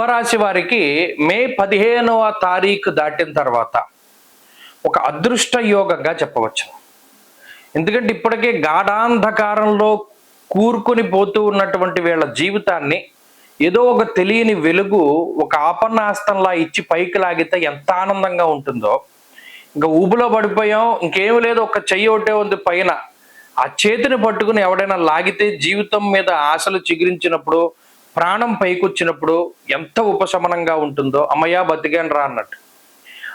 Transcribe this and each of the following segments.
కుంభరాశి వారికి మే పదిహేనవ తారీఖు దాటిన తర్వాత ఒక అదృష్ట యోగంగా చెప్పవచ్చు. ఎందుకంటే ఇప్పటికే గాఢాంధకారంలో కూరుకుని పోతూ ఉన్నటువంటి వీళ్ళ జీవితాన్ని ఏదో ఒక తెలియని వెలుగు ఒక ఆపన్నాస్తంలా ఇచ్చి పైకి లాగితే ఎంత ఆనందంగా ఉంటుందో. ఇంకా ఊబులో పడిపోయాం ఇంకేం లేదు ఒక చెయ్యి ఒకటే ఉంది పైన. ఆ చేతిని పట్టుకుని ఎవడైనా లాగితే జీవితం మీద ఆశలు చిగురించినప్పుడు ప్రాణం పైకొచ్చినప్పుడు ఎంత ఉపశమనంగా ఉంటుందో అమ్మయ్యా బతికాను రా అన్నట్టు.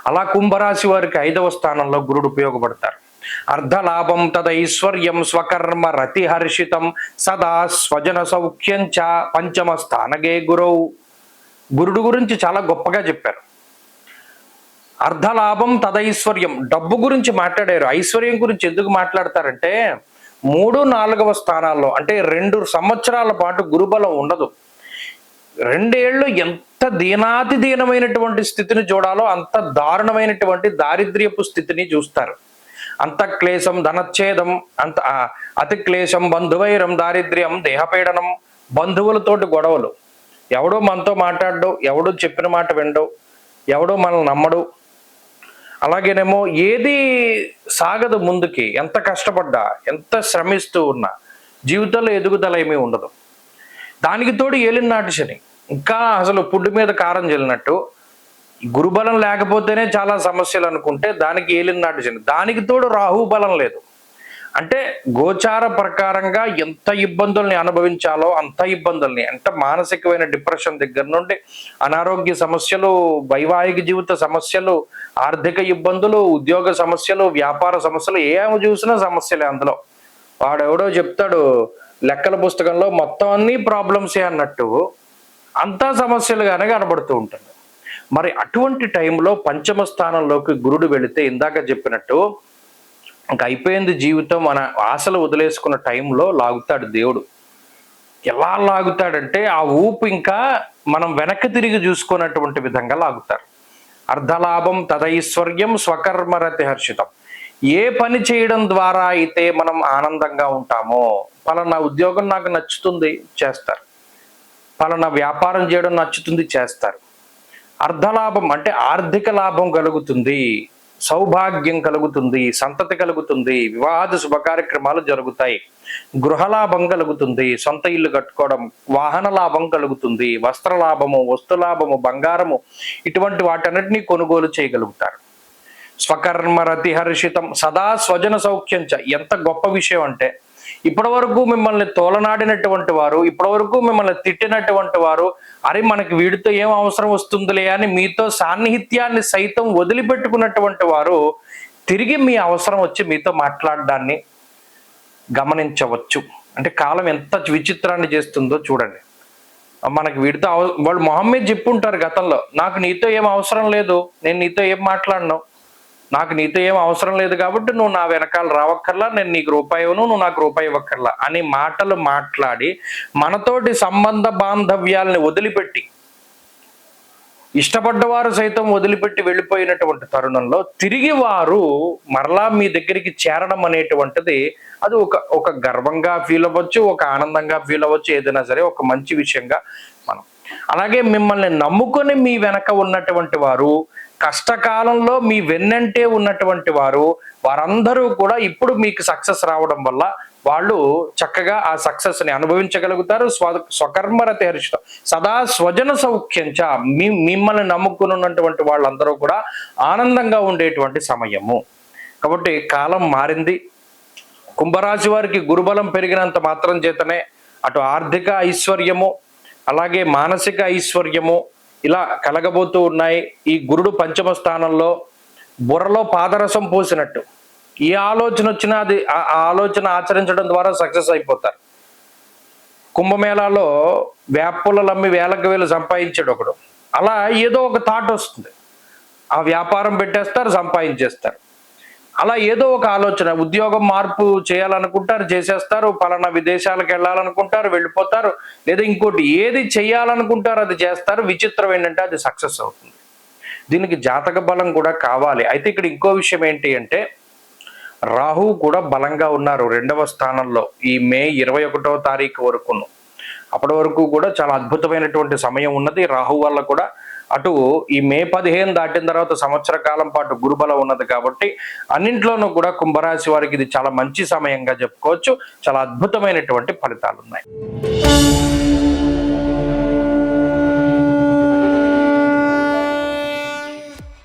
అలా కుంభరాశి వారికి ఐదవ స్థానంలో గురుడు ఉపయోగపడతారు. అర్ధలాభం తదైశ్వర్యం స్వకర్మ రతిహర్షితం సదా స్వజన సౌఖ్యం చ పంచమ స్థానగే గురవు. గురుడు గురించి చాలా గొప్పగా చెప్పారు. అర్ధలాభం తదైశ్వర్యం డబ్బు గురించి మాట్లాడారు. ఐశ్వర్యం గురించి ఎందుకు మాట్లాడతారంటే మూడు నాలుగవ స్థానాల్లో అంటే రెండు సంవత్సరాల పాటు గురుబలం ఉండదు. రెండేళ్ళు ఎంత దీనాతి దీనమైనటువంటి స్థితిని చూడాలో అంత దారుణమైనటువంటి దారిద్ర్యపు స్థితిని చూస్తారు. అంత క్లేశం ధనచ్ఛేదం అంత అతి క్లేశం బంధువైరం దారిద్ర్యం దేహపీడనం బంధువులతోటి గొడవలు. ఎవడో మనతో మాట్లాడడు ఎవడో చెప్పిన మాట వినడు ఎవడో మనల్ని నమ్మడు. అలాగేనేమో ఏది సాగదు ముందుకి ఎంత కష్టపడ్డా ఎంత శ్రమిస్తూ ఉన్నా జీవితంలో ఎదుగుదల ఏమీ ఉండదు. దానికి తోడు ఏలినాటి శని. ఇంకా అసలు పుడ్డు మీద కారం చెల్లినట్టు గురుబలం లేకపోతేనే చాలా సమస్యలు అనుకుంటే దానికి ఏలినాటి శని. దానికి తోడు రాహు బలం లేదు. అంటే గోచార ప్రకారంగా ఎంత ఇబ్బందుల్ని అనుభవించాలో అంత ఇబ్బందుల్ని. అంటే మానసికమైన డిప్రెషన్ దగ్గర నుండి అనారోగ్య సమస్యలు వైవాహిక జీవిత సమస్యలు ఆర్థిక ఇబ్బందులు ఉద్యోగ సమస్యలు వ్యాపార సమస్యలు ఏమి చూసినా సమస్యలే అందులో. వాడెవడో చెప్తాడు లెక్కల పుస్తకంలో మొత్తం అన్ని ప్రాబ్లమ్సే అన్నట్టు అంతా సమస్యలుగానే కనబడుతూ ఉంటుంది. మరి అటువంటి టైంలో పంచమ స్థానంలోకి గురుడు వెళితే ఇందాక చెప్పినట్టు ఇంక అయిపోయింది జీవితం మన ఆశలు వదిలేసుకున్న టైంలో లాగుతాడు దేవుడు. ఎలా లాగుతాడంటే ఆ ఊపు ఇంకా మనం వెనక్కి తిరిగి చూసుకున్నటువంటి విధంగా లాగుతారు. అర్ధలాభం తదైశ్వర్యం స్వకర్మరతి హర్షితం. ఏ పని చేయడం ద్వారా అయితే మనం ఆనందంగా ఉంటామో పలానా ఉద్యోగం నాకు నచ్చుతుంది చేస్తారు. పలానా వ్యాపారం చేయడం నచ్చుతుంది చేస్తారు. అర్ధలాభం అంటే ఆర్థిక లాభం కలుగుతుంది సౌభాగ్యం కలుగుతుంది సంతతి కలుగుతుంది వివాహ శుభ కార్యక్రమాలు జరుగుతాయి. గృహలాభం కలుగుతుంది సొంత ఇల్లు కట్టుకోవడం వాహన లాభం కలుగుతుంది వస్త్ర లాభము వస్తు లాభము బంగారము ఇటువంటి వాటన్నిటినీ కొనుగోలు చేయగలుగుతారు. స్వకర్మ రతి హర్షితం సదా స్వజన సౌఖ్యం చ. ఎంత గొప్ప విషయం అంటే ఇప్పటి వరకు మిమ్మల్ని తోలనాడినటువంటి వారు ఇప్పటి వరకు మిమ్మల్ని తిట్టినటువంటి వారు అరే మనకి వీడితో ఏం అవసరం వస్తుందిలే అని మీతో సాన్నిహిత్యాన్ని సైతం వదిలిపెట్టుకున్నటువంటి వారు తిరిగి మీ అవసరం వచ్చి మీతో మాట్లాడడాన్ని గమనించవచ్చు. అంటే కాలం ఎంత విచిత్రాన్ని చేస్తుందో చూడండి. మనకి వీడితో అవ- వాళ్ళు మొహం మీద చెప్పుంటారు గతంలో నాకు నీతో ఏం అవసరం లేదు నేను నీతో ఏం మాట్లాడను నాకు నీతో ఏం అవసరం లేదు కాబట్టి నువ్వు నా వెనకాల రావక్కర్లా నేను నీకు రూపాయి ఇవ్వను నువ్వు నాకు రూపాయి ఇవ్వక్కర్లా అని మాటలు మాట్లాడి మనతోటి సంబంధ బాంధవ్యాల్ని వదిలిపెట్టి ఇష్టపడ్డవారు సైతం వదిలిపెట్టి వెళ్ళిపోయినటువంటి తరుణంలో తిరిగి వారు మరలా మీ దగ్గరికి చేరడం అనేటువంటిది అది ఒక ఒక గర్వంగా ఫీల్ అవ్వచ్చు ఒక ఆనందంగా ఫీల్ అవ్వచ్చు ఏదైనా సరే ఒక మంచి విషయంగా అలాగే మిమ్మల్ని నమ్ముకొని మీ వెనక ఉన్నటువంటి వారు కష్టకాలంలో మీ వెన్నంటే ఉన్నటువంటి వారు వారందరూ కూడా ఇప్పుడు మీకు సక్సెస్ రావడం వల్ల వాళ్ళు చక్కగా ఆ సక్సెస్ని అనుభవించగలుగుతారు. స్వ స్వకర్మరతి హర్షితం సదా స్వజన సౌఖ్యంచ మీ మిమ్మల్ని నమ్ముకుని ఉన్నటువంటి వాళ్ళందరూ కూడా ఆనందంగా ఉండేటువంటి సమయము. కాబట్టి కాలం మారింది. కుంభరాశి వారికి గురుబలం పెరిగినంత మాత్రం చేతనే అటు ఆర్థిక ఐశ్వర్యము అలాగే మానసిక ఐశ్వర్యము ఇలా కలగబోతూ ఉన్నాయి. ఈ గురుడు పంచమ స్థానంలో బుర్రలో పాదరసం పోసినట్టు. ఏ ఆలోచన వచ్చినా అది ఆ ఆలోచన ఆచరించడం ద్వారా సక్సెస్ అయిపోతారు. కుంభమేళాలో వేపులలు అమ్మి వేలకు వేలు సంపాదించాడు ఒకడు. అలా ఏదో ఒక థాట్ వస్తుంది. ఆ వ్యాపారం పెట్టేస్తారు సంపాదించేస్తారు. అలా ఏదో ఒక ఆలోచన. ఉద్యోగం మార్పు చేయాలనుకుంటారు చేసేస్తారు పలానా విదేశాలకు వెళ్ళాలనుకుంటారు వెళ్ళిపోతారు లేదా ఇంకోటి ఏది చేయాలనుకుంటారు అది చేస్తారు విచిత్రం ఏంటంటే అది సక్సెస్ అవుతుంది. దీనికి జాతక బలం కూడా కావాలి. అయితే ఇక్కడ ఇంకో విషయం ఏంటి అంటే రాహు కూడా బలంగా ఉన్నారు రెండవ స్థానంలో ఈ మే ఇరవై ఒకటవ తారీఖు వరకును. అప్పటి వరకు కూడా చాలా అద్భుతమైనటువంటి సమయం ఉన్నది. రాహు వల్ల కూడా అటు ఈ మే పదిహేను దాటిన తర్వాత సంవత్సర కాలం పాటు గురుబలం ఉన్నది కాబట్టి అన్నింట్లోనూ కూడా కుంభరాశి వారికి ఇది చాలా మంచి సమయంగా చెప్పుకోవచ్చు. చాలా అద్భుతమైనటువంటి ఫలితాలు ఉన్నాయి